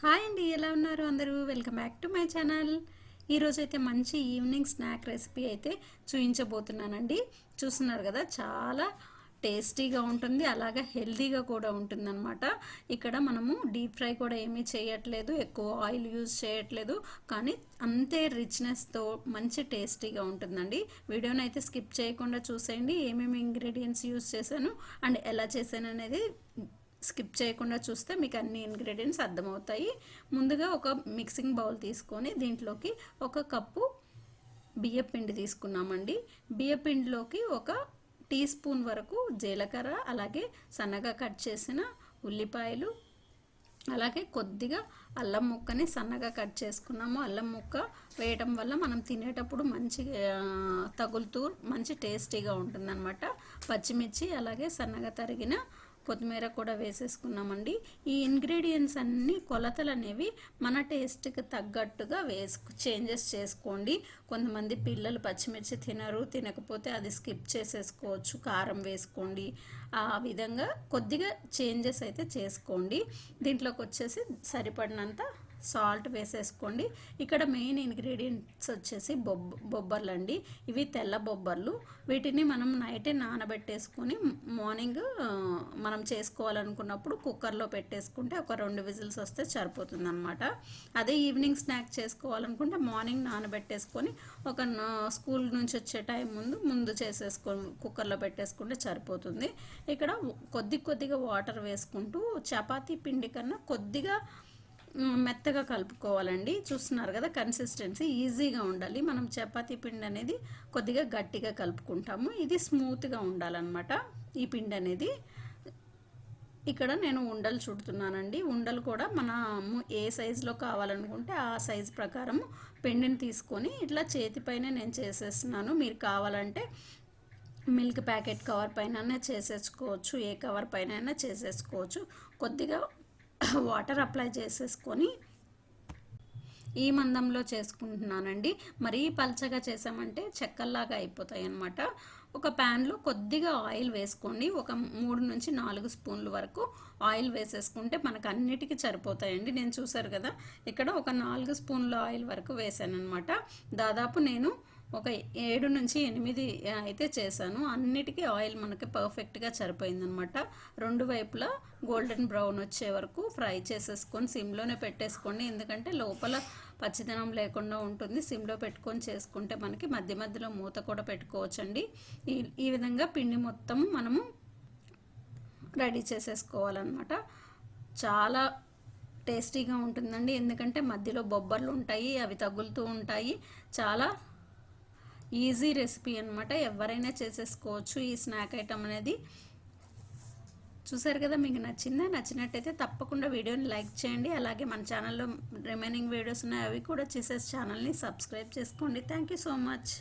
Hi అండి ఎలా ఉన్నారు అందరూ? Welcome back to my channel ఈరోజు అయితే మంచి ఈవినింగ్ స్నాక్ రెసిపీ అయితే చూపించబోతున్నానండి చూస్తున్నారు కదా చాలా టేస్టీగా ఉంటుంది అలాగే హెల్తీగా కూడా ఉంటుందన్నమాట. ఇక్కడ మనము డీప్ ఫ్రై కూడా ఏమీ చేయట్లేదు ఎక్కువ ఆయిల్ యూజ్ చేయట్లేదు కానీ అంతే రిచ్నెస్తో మంచి టేస్టీగా ఉంటుందండి. వీడియోని అయితే స్కిప్ చేయకుండా చూసేయండి ఏమేమి ఇంగ్రీడియంట్స్ యూజ్ చేశాను అండ్ ఎలా చేశాను అనేది స్కిప్ చేయకుండా చూస్తే మీకు అన్ని ఇంగ్రీడియంట్స్ అర్థమవుతాయి. ముందుగా ఒక మిక్సింగ్ బౌల్ తీసుకొని దీంట్లోకి ఒక కప్పు బియ్యపిండి తీసుకున్నామండి. బియ్యపిండిలోకి ఒక టీ స్పూన్ వరకు జీలకర్ర అలాగే సన్నగా కట్ చేసిన ఉల్లిపాయలు అలాగే కొద్దిగా అల్లం ముక్కని సన్నగా కట్ చేసుకున్నాము. అల్లం ముక్క వేయటం వల్ల మనం తినేటప్పుడు మంచి తగులుతూ మంచి టేస్టీగా ఉంటుందన్నమాట. పచ్చిమిర్చి అలాగే సన్నగా తరిగిన కొత్తిమీర కూడా వేసేసుకున్నామండి. ఈ ఇంగ్రీడియంట్స్ అన్ని కొలతలు అనేవి మన టేస్ట్కి తగ్గట్టుగా వేసుకు చేంజెస్ చేసుకోండి. కొంతమంది పిల్లలు పచ్చిమిర్చి తినరు తినకపోతే అది స్కిప్ చేసేసుకోవచ్చు కారం వేసుకోండి. ఆ విధంగా కొద్దిగా చేంజెస్ అయితే చేసుకోండి. దీంట్లోకి వచ్చేసి సరిపడినంత సాల్ట్ వేసేసుకోండి. ఇక్కడ మెయిన్ ఇంగ్రీడియంట్స్ వచ్చేసి బొబ్బ బొబ్బర్లు అండి. ఇవి తెల్ల బొబ్బర్లు. వీటిని మనం నైటే నానబెట్టేసుకొని మార్నింగ్ మనం చేసుకోవాలనుకున్నప్పుడు కుక్కర్లో పెట్టేసుకుంటే ఒక రెండు విజిల్స్ వస్తే సరిపోతుంది అనమాట అదే ఈవినింగ్ స్నాక్ చేసుకోవాలనుకుంటే మార్నింగ్ నానబెట్టేసుకొని ఒక స్కూల్ నుంచి వచ్చే టైం ముందు ముందు చేసేసుకో కుక్కర్లో పెట్టేసుకుంటే సరిపోతుంది. ఇక్కడ కొద్ది కొద్దిగా వాటర్ వేసుకుంటూ చపాతీ పిండి కన్నా కొద్దిగా మెత్తగా కలుపుకోవాలండి. చూస్తున్నారు కదా కన్సిస్టెన్సీ ఈజీగా ఉండాలి. మనం చపాతీ పిండి అనేది కొద్దిగా గట్టిగా కలుపుకుంటాము. ఇది స్మూత్గా ఉండాలన్నమాట ఈ పిండి అనేది. ఇక్కడ నేను ఉండలు చుడుతున్నానండి. ఉండలు కూడా మనము ఏ సైజులో కావాలనుకుంటే ఆ సైజు ప్రకారం పిండిని తీసుకొని ఇట్లా చేతిపైనే నేను చేసేస్తున్నాను. మీరు కావాలంటే మిల్క్ ప్యాకెట్ కవర్ పైన చేసేసుకోవచ్చు ఏ కవర్ పైన చేసేసుకోవచ్చు. కొద్దిగా వాటర్ అప్లై చేసేసుకొని ఈ మందంలో చేసుకుంటున్నానండి. మరీ పలచగా చేసామంటే చెక్కల్లాగా అయిపోతాయి అన్నమాట ఒక ప్యాన్లో కొద్దిగా ఆయిల్ వేసుకోండి. ఒక మూడు నుంచి నాలుగు స్పూన్ల వరకు ఆయిల్ వేసేసుకుంటే మనకు అన్నిటికీ సరిపోతాయండి. నేను చూసారు కదా ఇక్కడ ఒక నాలుగు స్పూన్ల ఆయిల్ వరకు వేసాను అనమాట దాదాపు నేను ఒక ఏడు నుంచి ఎనిమిది అయితే చేశాను. అన్నిటికీ ఆయిల్ మనకి పర్ఫెక్ట్గా సరిపోయిందనమాట. రెండు వైపులా గోల్డెన్ బ్రౌన్ వచ్చే వరకు ఫ్రై చేసేసుకొని సిమ్లోనే పెట్టేసుకోండి. ఎందుకంటే లోపల పచ్చిదనం లేకుండా ఉంటుంది. సిమ్లో పెట్టుకొని చేసుకుంటే మనకి మధ్య మధ్యలో మూత కూడా పెట్టుకోవచ్చండి. ఈ ఈ విధంగా పిండి మొత్తం మనము రెడీ చేసేసుకోవాలన్నమాట చాలా టేస్టీగా ఉంటుందండి. ఎందుకంటే మధ్యలో బొబ్బర్లు ఉంటాయి అవి తగులుతూ ఉంటాయి. చాలా ఈజీ రెసిపీ అనమాట ఎవరైనా చేసేసుకోవచ్చు ఈ స్నాక్ ఐటమ్ అనేది. చూసారు కదా మీకు నచ్చిందా? నచ్చినట్టయితే తప్పకుండా వీడియోని లైక్ చేయండి. అలాగే మన ఛానల్లో రిమైనింగ్ వీడియోస్ ఉన్నాయి అవి కూడా చేసే ఛానల్ని సబ్స్క్రైబ్ చేసుకోండి. Thank you so much.